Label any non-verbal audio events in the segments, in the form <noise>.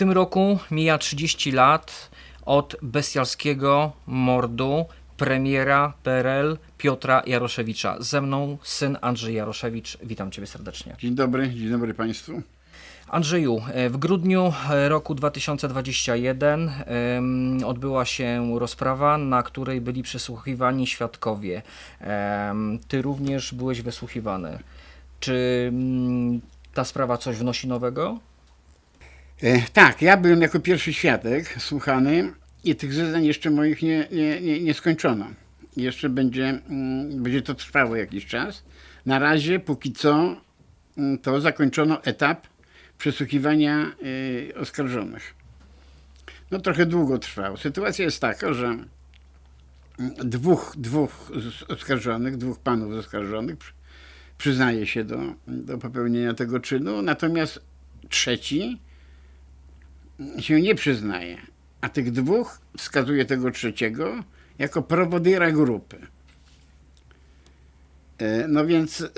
tym roku mija 30 lat od bestialskiego mordu premiera PRL Piotra Jaroszewicza. Ze mną syn Andrzej Jaroszewicz. Witam Ciebie serdecznie. Dzień dobry, dzień dobry Państwu. Andrzeju, w grudniu roku 2021 em, odbyła się rozprawa, na której byli przesłuchiwani świadkowie. Em, Ty również byłeś wysłuchiwany. Czy mm, ta sprawa coś wnosi nowego? E, tak, ja byłem jako pierwszy świadek słuchany i tych zeznań jeszcze moich nie, nie, nie, nie skończono. Jeszcze będzie, mm, będzie to trwało jakiś czas. Na razie, póki co, mm, to zakończono etap przesłuchiwania y, oskarżonych. No trochę długo trwało. Sytuacja jest taka, że mm, dwóch, dwóch oskarżonych, dwóch panów oskarżonych przy- przyznaje się do, do popełnienia tego czynu, natomiast trzeci się nie przyznaje, a tych dwóch wskazuje tego trzeciego jako prowodyra grupy. E, No więc e,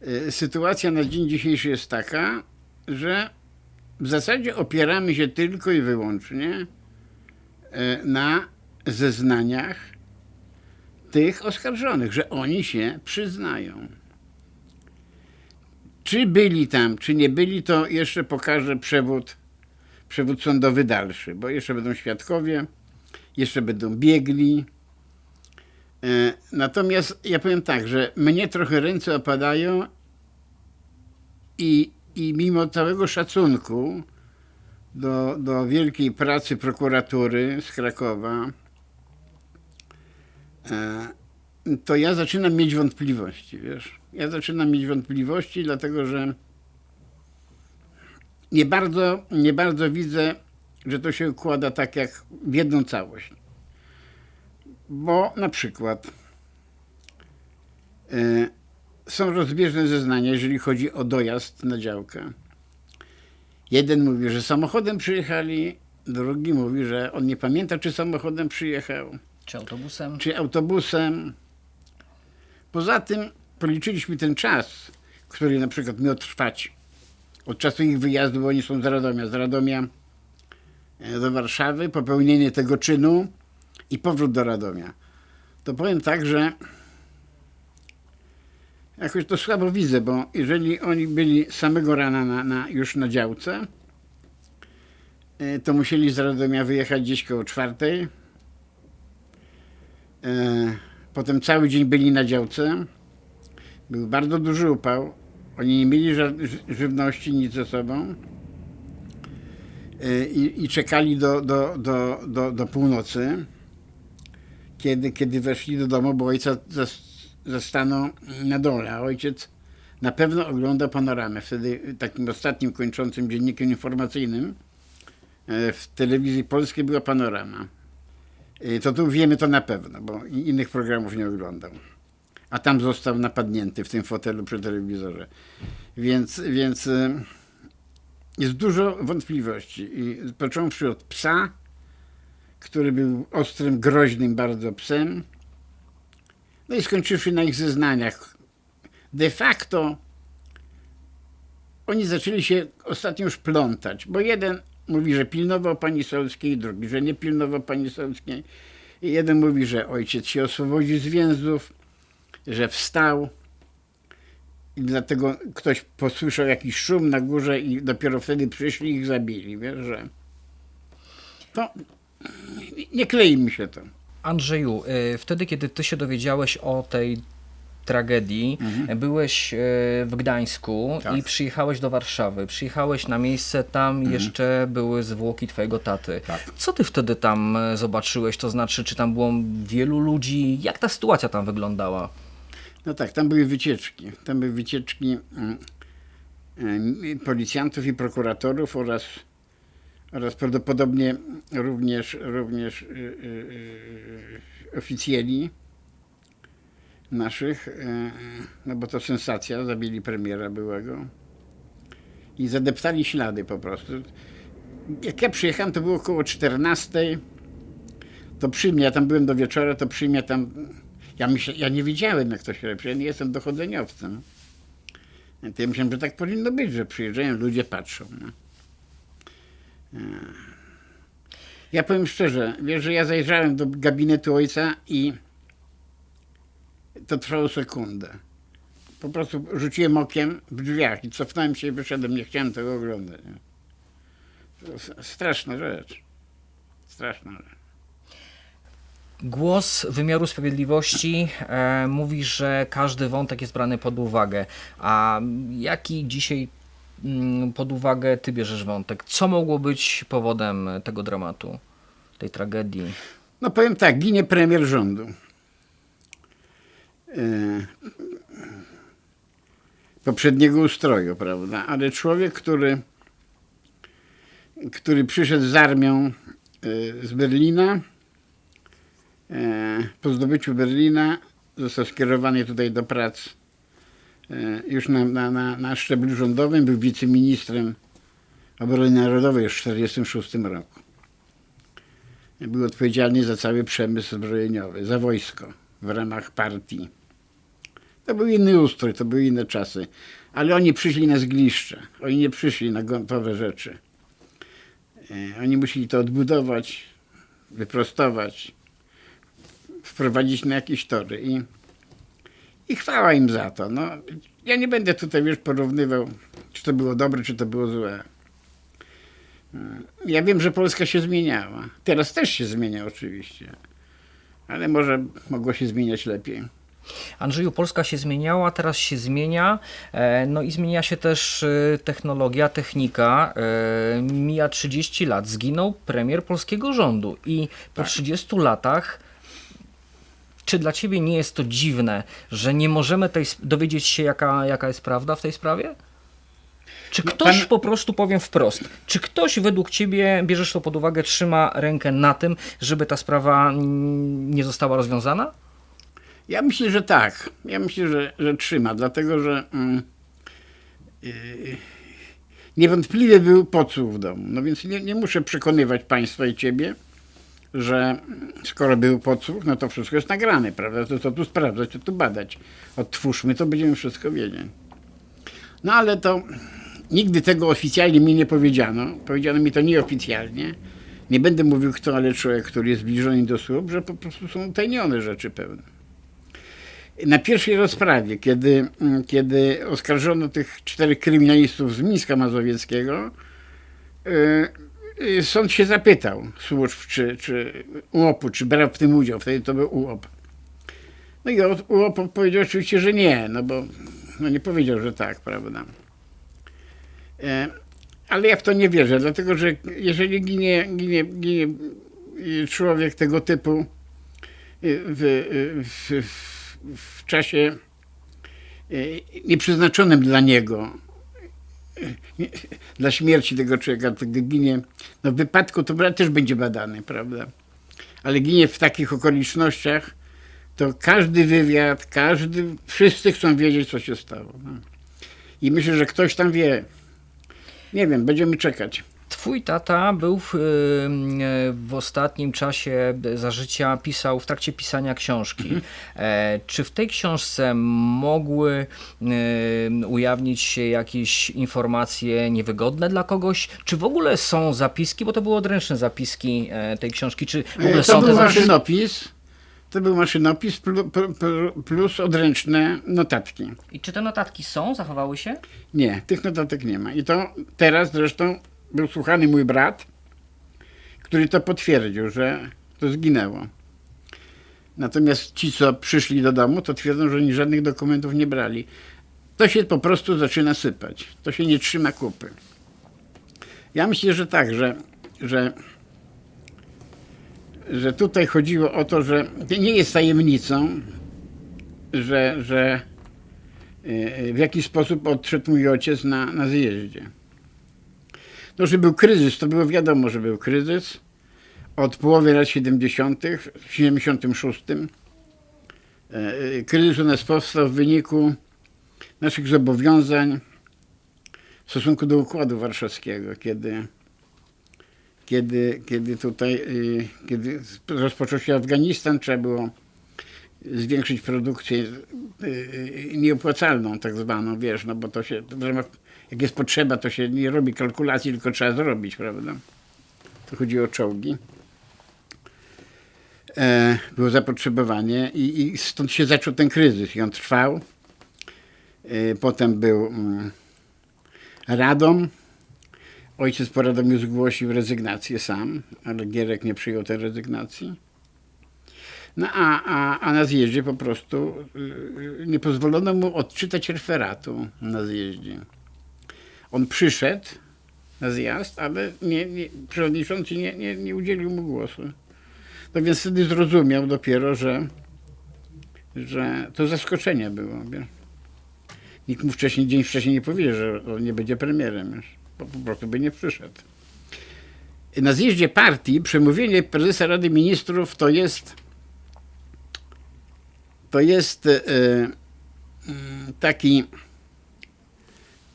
e, sytuacja na dzień dzisiejszy jest taka, że w zasadzie opieramy się tylko i wyłącznie na zeznaniach tych oskarżonych, że oni się przyznają. Czy byli tam, czy nie byli, to jeszcze pokaże przewód, przewód sądowy dalszy, bo jeszcze będą świadkowie, jeszcze będą biegli. E, Natomiast ja powiem tak, że mnie trochę ręce opadają i, i mimo całego szacunku do, do wielkiej pracy prokuratury z Krakowa, e, to ja zaczynam mieć wątpliwości, wiesz. Ja zaczynam mieć wątpliwości, dlatego że nie bardzo, nie bardzo widzę, że to się układa tak jak w jedną całość. Bo na przykład e, są rozbieżne zeznania, jeżeli chodzi o dojazd na działkę. Jeden mówi, że samochodem przyjechali, drugi mówi, że on nie pamięta, czy samochodem przyjechał Czy autobusem? czy autobusem. Poza tym policzyliśmy ten czas, który na przykład miał trwać od czasu ich wyjazdu, bo oni są z Radomia, z Radomia e, do Warszawy, popełnienie tego czynu i powrót do Radomia. To powiem tak, że jakoś to słabo widzę, bo jeżeli oni byli samego rana na, na, już na działce, e, to musieli z Radomia wyjechać gdzieś koło czwartej, E, Potem cały dzień byli na działce. Był bardzo duży upał. Oni nie mieli żywności, nic ze sobą. E, I, i czekali do, do, do, do, do północy, kiedy, kiedy weszli do domu, bo ojca zas- zastano na dole. A ojciec na pewno ogląda panoramę. Wtedy takim ostatnim kończącym dziennikiem informacyjnym e, w telewizji polskiej była panorama. To tu wiemy to na pewno, bo innych programów nie oglądał. A tam został napadnięty w tym fotelu przy telewizorze. Więc, więc y, jest dużo wątpliwości. I począwszy od psa, który był ostrym, groźnym bardzo psem, no i skończywszy na ich zeznaniach. De facto oni zaczęli się ostatnio już plątać, bo jeden mówi, że pilnował pani Solskiej, drugi, że nie pilnował pani Solskiej. I jeden mówi, że ojciec się oswobodził z więzów, że wstał i dlatego ktoś posłyszał jakiś szum na górze i dopiero wtedy przyszli i ich zabili, wiesz, że to nie klei mi się to. Andrzeju, y, wtedy kiedy ty się dowiedziałeś o tej tragedii, byłeś y, w Gdańsku Mhm. Tak. i przyjechałeś do Warszawy. Przyjechałeś na miejsce, tam jeszcze były zwłoki twojego taty. Mhm. Tak. Co ty wtedy tam y, zobaczyłeś? To znaczy, czy tam było wielu ludzi? Jak ta sytuacja tam wyglądała? No tak, tam były wycieczki. Tam były wycieczki mm, mm, policjantów i prokuratorów oraz, oraz prawdopodobnie również, również y, y, y, oficjeli naszych, y, no bo to sensacja, zabili premiera byłego i zadeptali ślady po prostu. Jak ja przyjechałem, to było około 14, to przy mnie, ja tam byłem do wieczora, to przy mnie tam ja, myślę, ja nie wiedziałem, jak to się robi. Ja nie jestem dochodzeniowcem. To ja myślałem, że tak powinno być, że przyjeżdżają ludzie, patrzą. No. E, Ja powiem szczerze, wiesz, że ja zajrzałem do gabinetu ojca i to trwało sekundę. Po prostu rzuciłem okiem w drzwiach i cofnąłem się i wyszedłem, nie chciałem tego oglądać. nie. To straszna rzecz. Straszna rzecz. Głos wymiaru sprawiedliwości e, mówi, że każdy wątek jest brany pod uwagę. A jaki dzisiaj mm, pod uwagę ty bierzesz wątek? Co mogło być powodem tego dramatu, tej tragedii? No powiem tak, ginie premier rządu. E, poprzedniego ustroju, prawda? Ale człowiek, który, który przyszedł z armią e, z Berlina, e, po zdobyciu Berlina został skierowany tutaj do prac już na, na, na, na szczeblu rządowym, był wiceministrem obrony narodowej już w 1946 roku był odpowiedzialny za cały przemysł zbrojeniowy, za wojsko w ramach partii. To był inny ustrój, to były inne czasy. Ale oni przyszli na zgliszcze. Oni nie przyszli na gotowe rzeczy. E, Oni musieli to odbudować, wyprostować, wprowadzić na jakieś tory. I, i chwała im za to. No, ja nie będę tutaj już porównywał, czy to było dobre, czy to było złe. Ja wiem, że Polska się zmieniała. Teraz też się zmienia oczywiście. Ale może mogło się zmieniać lepiej. Andrzeju, Polska się zmieniała, teraz się zmienia, e, no i zmienia się też e, technologia, technika. E, Mija 30 lat, zginął premier polskiego rządu i po 30 latach czy dla ciebie nie jest to dziwne, że nie możemy tej, dowiedzieć się, jaka, jaka jest prawda w tej sprawie? Czy ktoś pan- po prostu, powiem wprost, czy ktoś według ciebie, bierzesz to pod uwagę, trzyma rękę na tym, żeby ta sprawa nie została rozwiązana? Ja myślę, że tak. Ja myślę, że, że trzyma, dlatego że mm, yy, niewątpliwie był podsłuch w domu. No więc nie, nie muszę przekonywać państwa i ciebie, że skoro był podsłuch, no to wszystko jest nagrane, prawda? To co tu sprawdzać, co tu badać. Odtwórzmy, to będziemy wszystko wiedzieć. No ale to nigdy tego oficjalnie mi nie powiedziano. Powiedziano mi to nieoficjalnie. Nie będę mówił kto, ale człowiek, który jest zbliżony do słup, że po prostu są utajnione rzeczy pewne. Na pierwszej rozprawie, kiedy, mm, kiedy oskarżono tych czterech kryminalistów z Mińska Mazowieckiego, yy, yy, sąd się zapytał służb czy, czy UOP-u, czy brał w tym udział. Wtedy to był UOP. No i UOP powiedział oczywiście, że nie, no bo no nie powiedział, że tak, prawda. E, ale ja w to nie wierzę, dlatego że jeżeli ginie, ginie, ginie y, człowiek tego typu y, w, y, w, w, w czasie y, nieprzeznaczonym dla niego, nie- dla śmierci tego człowieka, tego ginie, no w wypadku to też będzie badany, prawda? Ale ginie w takich okolicznościach, to każdy wywiad, każdy, wszyscy chcą wiedzieć, co się stało. No. I myślę, że ktoś tam wie. Nie wiem, będziemy czekać. Twój tata był w, w ostatnim czasie za życia, pisał w trakcie pisania książki. E, czy w tej książce mogły ujawnić się jakieś informacje niewygodne dla kogoś? Czy w ogóle są zapiski, bo to były odręczne zapiski e, tej książki, czy w ogóle To są te był zapiski? maszynopis. To był maszynopis plu- plu- plu- plus odręczne notatki. I czy te notatki są, zachowały się? Nie, tych notatek nie ma. I to teraz zresztą był słuchany mój brat, który to potwierdził, że to zginęło. Natomiast ci, co przyszli do domu, to twierdzą, że oni żadnych dokumentów nie brali. To się po prostu zaczyna sypać. To się nie trzyma kupy. Ja myślę, że tak, że, że, że tutaj chodziło o to, że nie jest tajemnicą, że, że y, w jaki sposób odszedł mój ojciec na, na zjeździe. No, że był kryzys, to było wiadomo, że był kryzys. Od połowy lat 70., w 76. e, Kryzys u nas powstał w wyniku naszych zobowiązań w stosunku do Układu Warszawskiego, kiedy, kiedy, kiedy tutaj, y, kiedy rozpoczął się Afganistan, trzeba było zwiększyć produkcję nieopłacalną tak zwaną, wiesz, no bo to się, w ramach, jak jest potrzeba, to się nie robi kalkulacji, tylko trzeba zrobić, prawda? to chodzi o czołgi. E, było zapotrzebowanie i, i stąd się zaczął ten kryzys i on trwał. E, potem był mm, Radom. Ojciec po Radomiu zgłosił rezygnację sam, ale Gierek nie przyjął tej rezygnacji. No a, a, a na zjeździe po prostu y, nie pozwolono mu odczytać referatu na zjeździe. On przyszedł na zjazd, ale nie, nie, przewodniczący nie, nie, nie udzielił mu głosu. No więc wtedy zrozumiał dopiero, że, że to zaskoczenie było. Wiesz. Nikt mu wcześniej, dzień wcześniej nie powiedział, że on nie będzie premierem. Już. Po, po prostu by nie przyszedł. Na zjeździe partii przemówienie prezesa Rady Ministrów to jest to jest e, mm, taki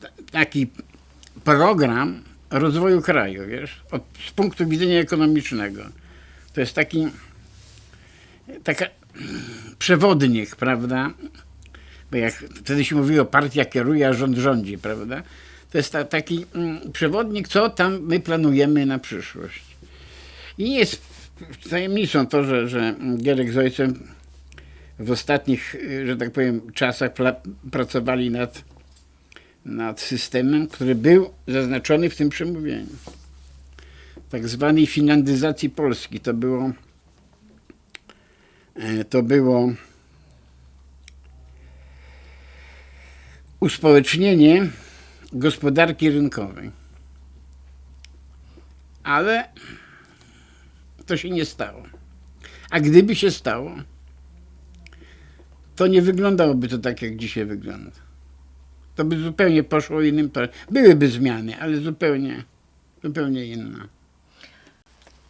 ta- taki program rozwoju kraju, wiesz, od, z punktu widzenia ekonomicznego. To jest taki taka przewodnik, prawda? Bo jak wtedy się mówiło, partia kieruje, a rząd rządzi, prawda? To jest ta, taki mm, przewodnik, co tam my planujemy na przyszłość. I jest tajemnicą to, że, że Gierek z ojcem w ostatnich, y, że tak powiem, czasach pracowali nad, nad systemem, który był zaznaczony w tym przemówieniu. Tak zwanej finlandyzacji Polski. To było e, to było uspołecznienie gospodarki rynkowej. Ale to się nie stało. A gdyby się stało, to nie wyglądałoby to tak, jak dzisiaj wygląda. To by zupełnie poszło innym torem. Byłyby zmiany, ale zupełnie, zupełnie inne.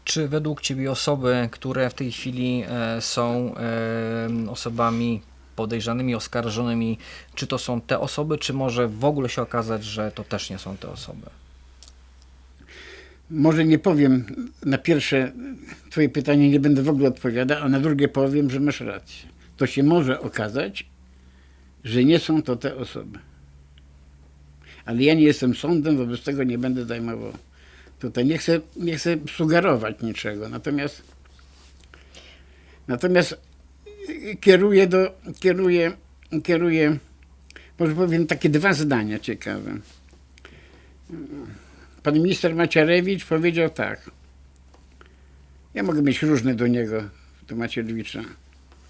Czy według Ciebie osoby, które w tej chwili e, są e, osobami podejrzanymi, oskarżonymi, czy to są te osoby, czy może w ogóle się okazać, że to też nie są te osoby? Może nie powiem na pierwsze twoje pytanie, nie będę w ogóle odpowiadał, a na drugie powiem, że masz rację. To się może okazać, że nie są to te osoby. Ale ja nie jestem sądem, wobec tego nie będę zajmował. Tutaj nie chcę, nie chcę sugerować niczego. Natomiast natomiast kieruję do, kieruję, kieruję, może powiem takie dwa zdania ciekawe. Pan minister Macierewicz powiedział tak. Ja mogę mieć różne do niego, do Macierewicza.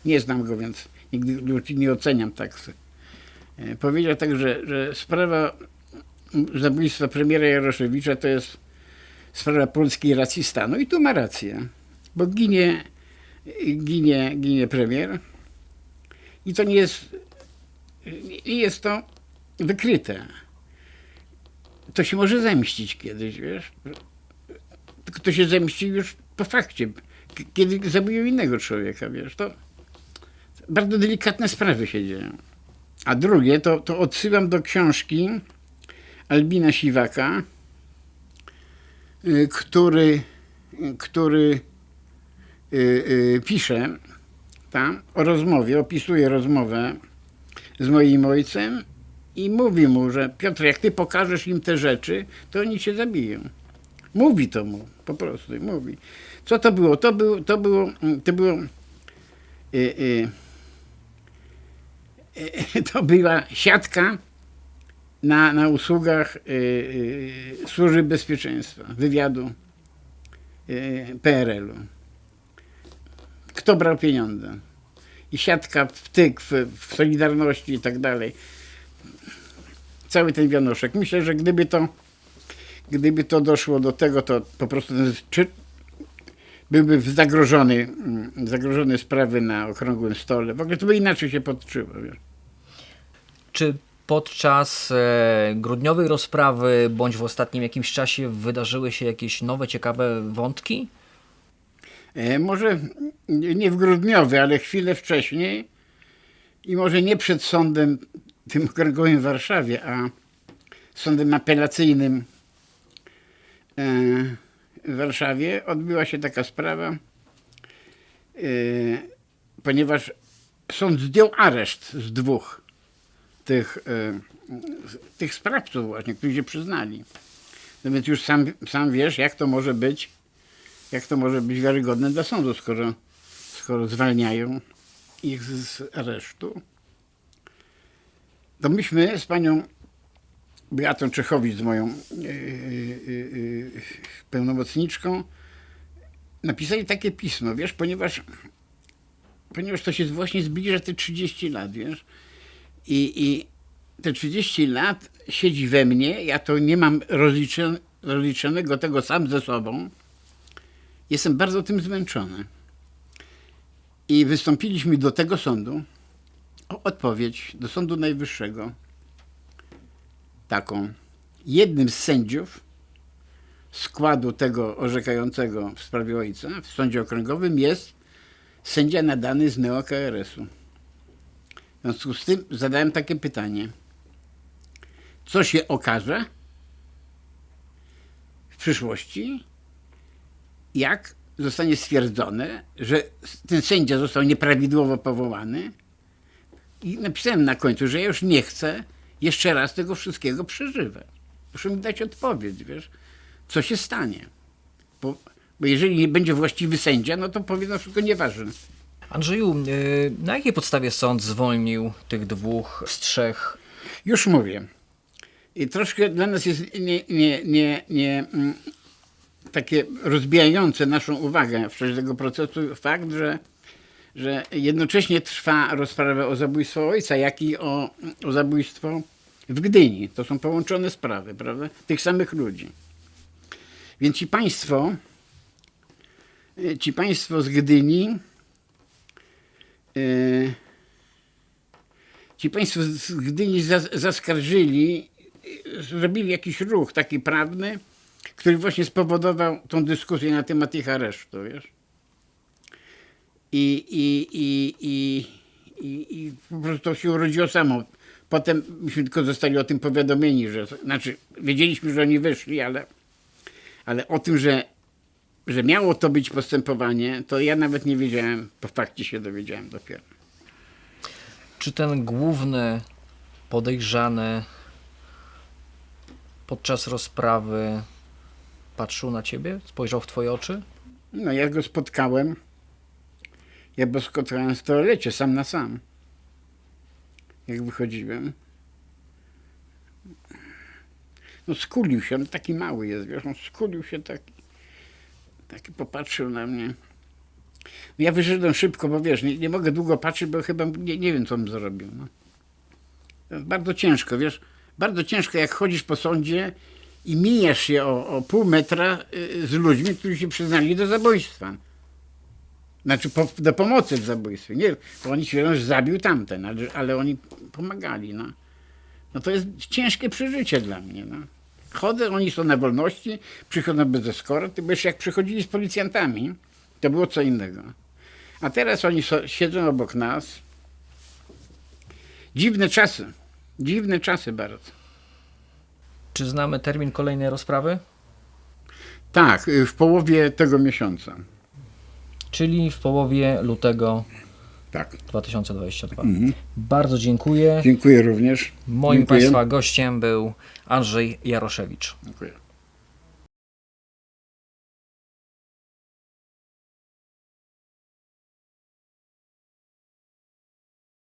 Nie znam go, więc nigdy nie oceniam tak. E, Powiedział tak, że, że sprawa zabójstwa premiera Jaroszewicza to jest sprawa polskiej racji stanu. I tu ma rację, bo ginie, ginie, ginie premier i to nie jest, nie jest to wykryte to się może zemścić kiedyś, wiesz. Tylko to się zemści już po fakcie, kiedy zabiją innego człowieka, wiesz. To bardzo delikatne sprawy się dzieją. A drugie, to, to odsyłam do książki Albina Siwaka, y, który, który y, y, pisze tam o rozmowie, opisuje rozmowę z moim ojcem i mówi mu, że Piotr, jak ty pokażesz im te rzeczy, to oni cię zabiją. Mówi to mu, po prostu mówi. Co to było? To, był, to było, to było, y, y, y, <laughs> to była siatka na, na usługach y, y, Służby Bezpieczeństwa, wywiadu y, PRL-u. Kto brał pieniądze? I siatka wtyk w, w Solidarności i tak dalej cały ten wianoszek. Myślę, że gdyby to, gdyby to doszło do tego, to po prostu ten czy, byłby zagrożony, mm, zagrożony sprawy na okrągłym stole. W ogóle to by inaczej się. Wiesz. Czy podczas e, grudniowej rozprawy, bądź w ostatnim jakimś czasie wydarzyły się jakieś nowe, ciekawe wątki? E, może nie w grudniowy, ale chwilę wcześniej i może nie przed sądem tym okręgowym w Warszawie, a sądem apelacyjnym e, w Warszawie odbyła się taka sprawa, ponieważ sąd zdjął areszt z dwóch tych, e, tych sprawców właśnie, którzy się przyznali. No więc już sam, sam wiesz, jak to może być jak to może być wiarygodne dla sądu, skoro, skoro zwalniają ich z aresztu. To myśmy z panią Beatą Czechowicz, z moją yy, yy, yy, pełnomocniczką, napisali takie pismo, wiesz, ponieważ, ponieważ to się właśnie zbliża te 30 lat, wiesz, i, i te 30 lat siedzi we mnie, ja to nie mam rozliczone, rozliczonego tego sam ze sobą, jestem bardzo tym zmęczony. I wystąpiliśmy do tego sądu o odpowiedź, do Sądu Najwyższego, taką. Jednym z sędziów składu tego orzekającego w sprawie ojca w sądzie okręgowym jest sędzia nadany z neo-KRS-u. W związku z tym zadałem takie pytanie. Co się okaże w przyszłości, jak zostanie stwierdzone, że ten sędzia został nieprawidłowo powołany i napisałem na końcu, że ja już nie chcę jeszcze raz tego wszystkiego przeżywać. Proszę mi dać odpowiedź, wiesz, co się stanie. Bo, bo jeżeli nie będzie właściwy sędzia, no to powie, no wszystko nieważne. Andrzeju, y, na jakiej podstawie sąd zwolnił tych dwóch z trzech? Już mówię. I troszkę dla nas jest nie, nie, nie, nie, mm, takie rozbijające naszą uwagę w czasie tego procesu fakt, że, że jednocześnie trwa rozprawa o zabójstwo ojca, jak i o, o zabójstwo w Gdyni. To są połączone sprawy, prawda? Tych samych ludzi. Więc ci państwo, y, ci państwo z Gdyni, ci państwo z Gdyni zas- zaskarżyli, zrobili jakiś ruch taki prawny, który właśnie spowodował tą dyskusję na temat ich aresztu, wiesz. I, i, i, i, i, i po prostu to się urodziło samo. Potem myśmy tylko zostali o tym powiadomieni, że, znaczy wiedzieliśmy, że oni wyszli, ale, ale o tym, że, że miało to być postępowanie, to ja nawet nie wiedziałem, po fakcie się dowiedziałem dopiero. Czy ten główny podejrzany podczas rozprawy patrzył na ciebie? Spojrzał w twoje oczy? No ja go spotkałem. Ja go spotkałem w toalecie, sam na sam. Jak wychodziłem. No skulił się, on taki mały jest, wiesz, on skulił się taki. Taki popatrzył na mnie. Ja wyszedłem szybko, bo wiesz, nie, nie mogę długo patrzeć, bo chyba nie, nie wiem, co bym zrobił. No. Bardzo ciężko, wiesz, bardzo ciężko, jak chodzisz po sądzie i mijasz się o, o pół metra y, z ludźmi, którzy się przyznali do zabójstwa. Znaczy po, do pomocy w zabójstwie. Nie, bo oni się że zabił tamten, ale, ale oni pomagali. No. no to jest ciężkie przeżycie dla mnie. No. Chodzę, oni są na wolności, przychodzą bez eskorty, bo jeszcze jak przychodzili z policjantami, to było co innego. A teraz oni so, siedzą obok nas. Dziwne czasy. Dziwne czasy bardzo. Czy znamy termin kolejnej rozprawy? Tak, w połowie tego miesiąca. Czyli w połowie lutego Tak. 2022. Bardzo dziękuję. Dziękuję również. Moim Dziękuję. Państwa gościem był Andrzej Jaroszewicz. Dziękuję.